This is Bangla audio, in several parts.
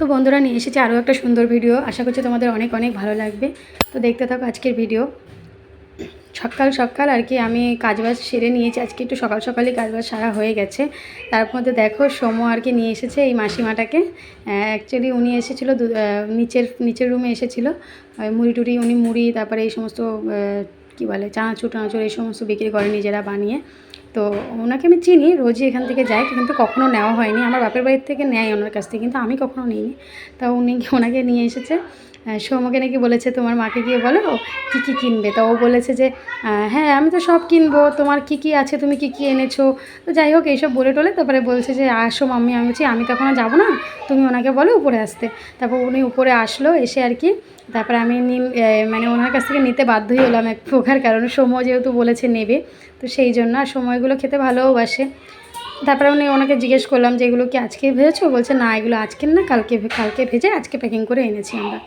তো বন্ধুরা, নিয়ে এসেছি আরও একটা সুন্দর ভিডিও। আশা করছি তোমাদের অনেক অনেক ভালো লাগবে। তো দেখতে থাকো আজকের ভিডিও। সকাল সকাল আর কি আমি কাজবাজ সেরে নিয়েছি। আজকে একটু সকাল সকালই কাজবাজ সারা হয়ে গেছে। তার মধ্যে দেখো, সোমো আর কি নিয়ে এসেছে এই মাসিমাটাকে। অ্যাকচুয়ালি উনি এসেছিল নিচের নিচের রুমে এসেছিল। মুড়ি টুড়ি, উনি মুড়ি, তারপরে এই সমস্ত কী বলে চানাচুর টানাচুর এই সমস্ত বিক্রি করে নিজেরা বানিয়ে। তো ওনাকে আমি চিনি, রোজই এখান থেকে যাই, কিন্তু কখনো নেওয়া হয়নি। আমার বাপের বাড়ির থেকে নেয় ওনার কাছ থেকে, কিন্তু আমি কখনো নিইনি। তা উনি ওনাকে নিয়ে এসেছে? সৌমকে নাকি বলেছে, তোমার মাকে গিয়ে বলো, কী কী কিনবে? তা ও বলেছে যে হ্যাঁ আমি তো সব কিনবো, তোমার কী কী আছে তুমি কী কী এনেছো? তো যাই হোক, এইসব বলে টলে, তারপরে বলছে যে, আসো মাম্মি, আমি বলছি, আমি তখন যাব না, তুমি ওনাকে বলো উপরে আসতে। তারপর উনি উপরে আসলো, এসে আর কি তারপরে আমি নিম মানে ওনার কাছ থেকে নিতে বাধ্যই হলাম এক প্রকার কারণ। সময় যেহেতু বলেছে নেবে, তো সেই জন্য আর সময়গুলো খেতে ভালোবাসে। তারপরে উনি ওনাকে জিজ্ঞেস করলাম যে, এগুলো কি আজকে ভেজেছো? বলছে, না, এগুলো আজকের না, কালকে কালকে ভেজে আজকে প্যাকিং করে এনেছি আমরা।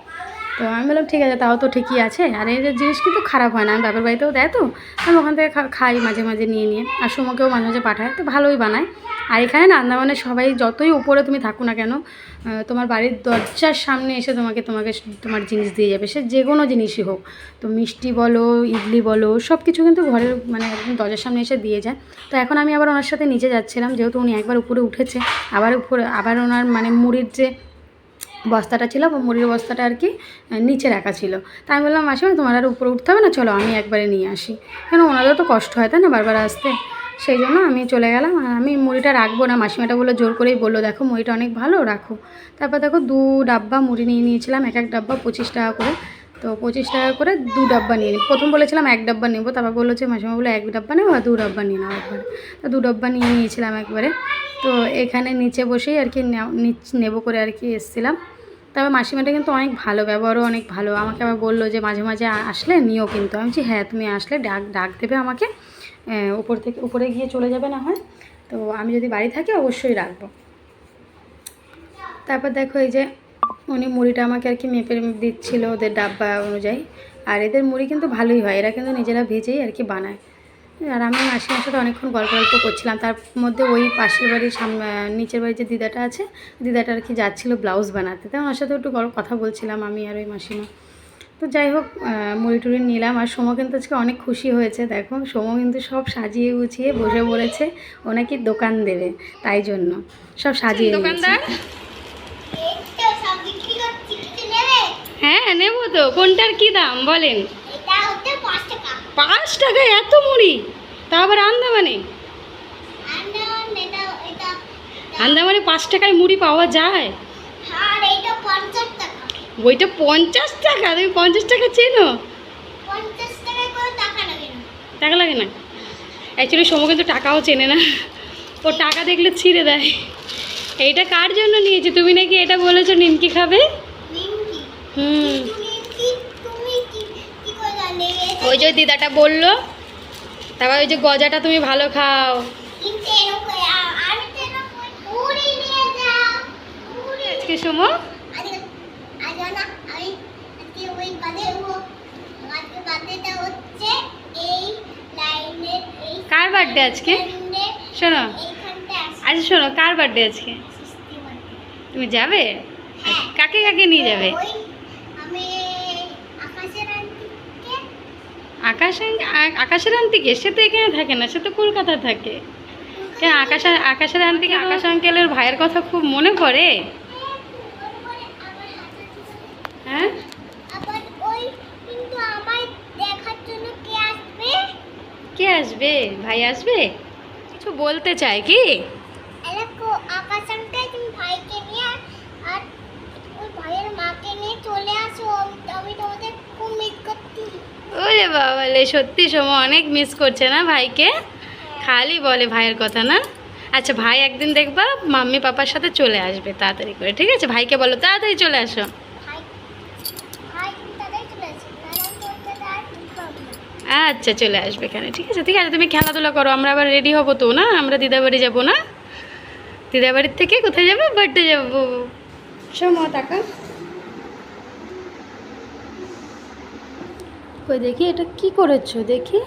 তো আমি বললাম, ঠিক আছে, তাও তো ঠিকই আছে। আর এই যে জিনিস কিন্তু খারাপ হয় না, আমি বাপের বাড়িতেও দেয় তো। আমি ওখান থেকে খাই মাঝে মাঝে, নিয়ে নিয়ে। আর সুমোকেও মাঝে মাঝে পাঠায়, তো ভালোই বানায়। আর এখানে রান্না মানে সবাই যতই উপরে তুমি থাকো না কেন তোমার বাড়ির দরজার সামনে এসে তোমাকে তোমাকে তোমার জিনিস দিয়ে যাবে। সে যে কোনো জিনিসই হোক। তো মিষ্টি বলো, ইডলি বলো সব কিছু কিন্তু ঘরের মানে একদম দরজার সামনে এসে দিয়ে যায়। তো এখন আমি আবার ওনার সাথে নিচে যাচ্ছিলাম, যেহেতু উনি একবার উপরে উঠেছে, আবার উপরে, আবার ওনার মানে মুড়ির যে বস্তাটা ছিল মুড়ির বস্তাটা আর কি নিচে রাখা ছিল। তাই আমি বললাম, মাসিমা, তোমার আর উপরে উঠতে হবে না? চলো, আমি একবারে নিয়ে আসি। কেন ওনাদেরও তো কষ্ট হয়, তাই না, বারবার আসতে? সেই জন্য আমি চলে গেলাম, আর আমি মুড়িটা রাখব না। মাসিমাটা বলল, জোর করেই বলল, দেখো, মুড়িটা অনেক ভালো, রাখো। তারপর দেখো, দু ডাব্বা মুড়ি নিয়ে নিয়েছিলাম, এক এক ডাব্বা পঁচিশ টাকা করে। তো পঁচিশ টাকা করে দু ডাব্বা নিয়ে নিই প্রথম বলেছিলাম এক ডাব্বা নেব, তারপর বলল যে, মাসিমা বলে এক ডাব্বা নেব আর দু ডাব্বা নিয়ে নাও একবারে। তো দু ডাব্বা নিয়ে নিয়েছিলাম একবারে। তো এখানে নিচে বসেই আর কি নেব করে আর কি এসেছিলাম। তবে মাসিমাটা কিন্তু অনেক ভালো, ব্যবহারও অনেক ভালো। আমাকে আবার বলল যে, মাঝে মাঝে আসলে নিও কিন্তু। আমি বলছি হ্যাঁ তুমি আসলে ডাক ডাক দেবে আমাকে। উপর থেকে, উপরে গিয়ে চলে যাবে না হয়। তো আমি যদি বাড়ি থাকি, অবশ্যই রাখব। তারপর দেখো এই যে, উনি মুড়িটা আমাকে আর কি মেপে দিচ্ছিল ওদের ডাব্বা অনুযায়ী। আর এদের মুড়ি কিন্তু ভালোই হয়। এরা কিন্তু নিজেরা ভেজেই আর কি বানায়। আর আমি মাসিমার সাথে অনেকক্ষণ গল্প গল্প করছিলাম। তার মধ্যে ওই পাশের বাড়ির সামনে নিচের বাড়ির যে দিদাটা আছে দিদাটা আর কি যাচ্ছিল ব্লাউজ বানাতে। তাই ওনার সাথে একটু গল্প কথা বলছিলাম আমি আর ওই মাসিমা। তো যাই হোক মুড়ি টুড়ি নিলাম। আর সোমো কিন্তু আজকে অনেক খুশি হয়েছে। দেখো সোমো কিন্তু সব সাজিয়ে গুছিয়ে বসে বলেছে ও নাকি দোকান দেবে তাই জন্য সব সাজিয়ে দোকানদার? হ্যাঁ নেব তো। কোনটার কি দাম? বলেন এটা হচ্ছে পাঁচ টাকা পাঁচ টাকায় এত মুড়ি? তা আবার আন্দামানে? আন্দামানে পাঁচ টাকায় মুড়ি পাওয়া যায়? ওইটা পঞ্চাশ টাকা তুমি পঞ্চাশ টাকা চেনো? টাকা লাগে না। টাকা লাগে না অ্যাকচুয়ালি সময় কিন্তু টাকাও চেনে না। ও টাকা দেখলে ছিঁড়ে দেয়। এইটা কার জন্য নিয়েছি? তুমি নাকি এটা বলেছ নিমকি খাবে? হুম তুমি কি তুমি কি কি করে জানলে ওই যে দিদাটা বলল তারপর ওই যে গজাটা তুমি ভালো খাও। আজকে কার বার্থডে আজকে? শোনো। আচ্ছা শোনো কার বার্থডে আজকে? তুমি যাবে? হ্যাঁ। কাকে কাকে নিয়ে যাবে ওই আমি আকাশের আন্টিকে আকাশ আকাশের আন্টিকে সে তো এখানে থাকে না, সে তো কলকাতা থাকে। কেন আকাশ, আকাশের আন্টিকে আকাশ আঙ্কেলের ভাইয়ের কথা খুব মনে পড়ে হ্যাঁ? কে আসবে? ভাই আসবে? কিছু বলতে চায় কি এলাকো আকাশ আন্টি তুমি ভাইকে নিয়ে আর ওই ভাইয়ের মাকে নিয়ে চলে আসো আমি আমি তোমাদের খুব মিস করছি ওরে বাবা লে, সত্যি সময় অনেক মিস করছে না ভাইকে? খালি বলে ভাইয়ের কথা না? আচ্ছা ভাই একদিন দেখবা, মাম্মি পাপার সাথে চলে আসবে তাড়াতাড়ি করে, ঠিক আছে? ভাইকে বলো, তাড়াতাড়ি চলে আসো। আচ্ছা চলে আসবে এখানে, ঠিক আছে? ঠিক আছে, তুমি খেলাধুলা করো, আমরা আবার রেডি হব তো, না? আমরা দিদাবাড়ি যাব, না? দিদাবাড়ির থেকে কোথায় যাবে? বার্থডে যাব। সময় টাকা কই দেখি, এটা কি করেছ দেখি।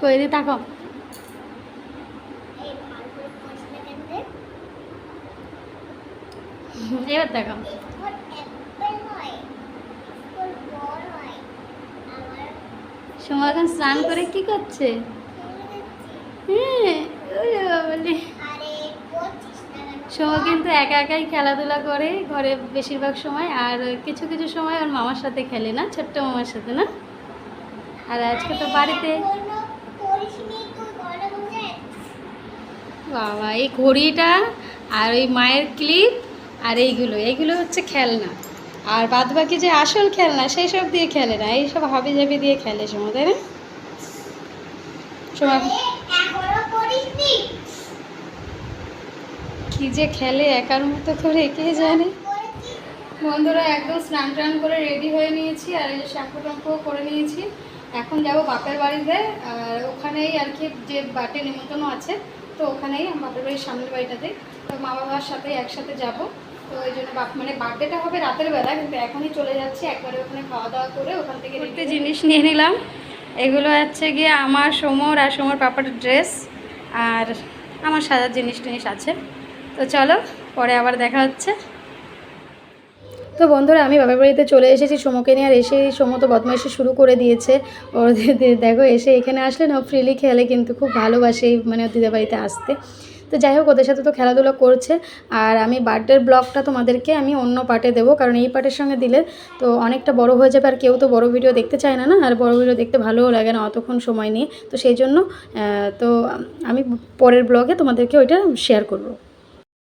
কই দি তাকাও। এবার দেখাও। সোমা এখন স্নান করে কি করছে? চেষ্টা কিন্তু একা একাই খেলাধুলা করে ঘরে বেশিরভাগ সময়, আর কিছু কিছু সময় ওর মামার সাথে খেলে না, ছোট্ট মামার সাথে না। আর আজকে তো বাড়িতে বাবা, এই ঘড়িটা আর ওই মায়ের ক্লিপ আর এইগুলো এইগুলো হচ্ছে খেলনা। আর বাদ বাকি যে আসল খেলনা সেই সব দিয়ে খেলে না, এইসব হাবি জাবি দিয়ে খেলে সময়, তাই না? সময় আরে, এখনও করিসনি কি যে খেলে একার মতো করে কে জানে? বন্ধুরা একদম স্নান টান করে রেডি হয়ে নিয়েছি আর এই যে শ্যাম্পু ট্যাম্পুও করে নিয়েছি। এখন যাব বাপের বাড়িতে আর ওখানেই আর কি যে বাটে নিমন্ত্রণ আছে তো ওখানেই বাপের বাড়ির সামনের বাড়িটাতে। তো মা বাবার সাথে একসাথে যাব। তো ওই জন্য বাপ মানে বার্থডেটা হবে রাতের বেলা কিন্তু এখনই চলে যাচ্ছি একবারে ওখানে খাওয়া দাওয়া করে ওখান থেকে একটা জিনিস নিয়ে নিলাম। এগুলো হচ্ছে গিয়ে আমার সমর আর সমর পাপার ড্রেস আর আমার সাজার জিনিস টিনিস আছে। তো চলো, পরে আবার দেখা হচ্ছে। তো বন্ধুরা, আমি বাবার বাড়িতে চলে এসেছি। সমকে নিয়ে আর এসে সোমো তো বদমাইশি শুরু করে দিয়েছে। ওর দেখো, এসে এখানে আসলে না ফ্রিলি খেলে কিন্তু খুব ভালোবাসে মানে দিদির বাড়িতে আসতে। তো যাই হোক, ওদের সাথে তো খেলাধুলো করছে। আর আমি বার্থডের ব্লগটা তোমাদেরকে আমি অন্য পার্টে দেবো, কারণ এই পার্টের সঙ্গে দিলে তো অনেকটা বড় হয়ে যাবে। আর কেউ তো বড় ভিডিও দেখতে চায় না না? আর বড় ভিডিও দেখতে ভালোও লাগে না, অতক্ষণ সময় নিয়ে। তো সেই জন্য তো আমি পরের ব্লগে তোমাদেরকে ওইটা শেয়ার করব।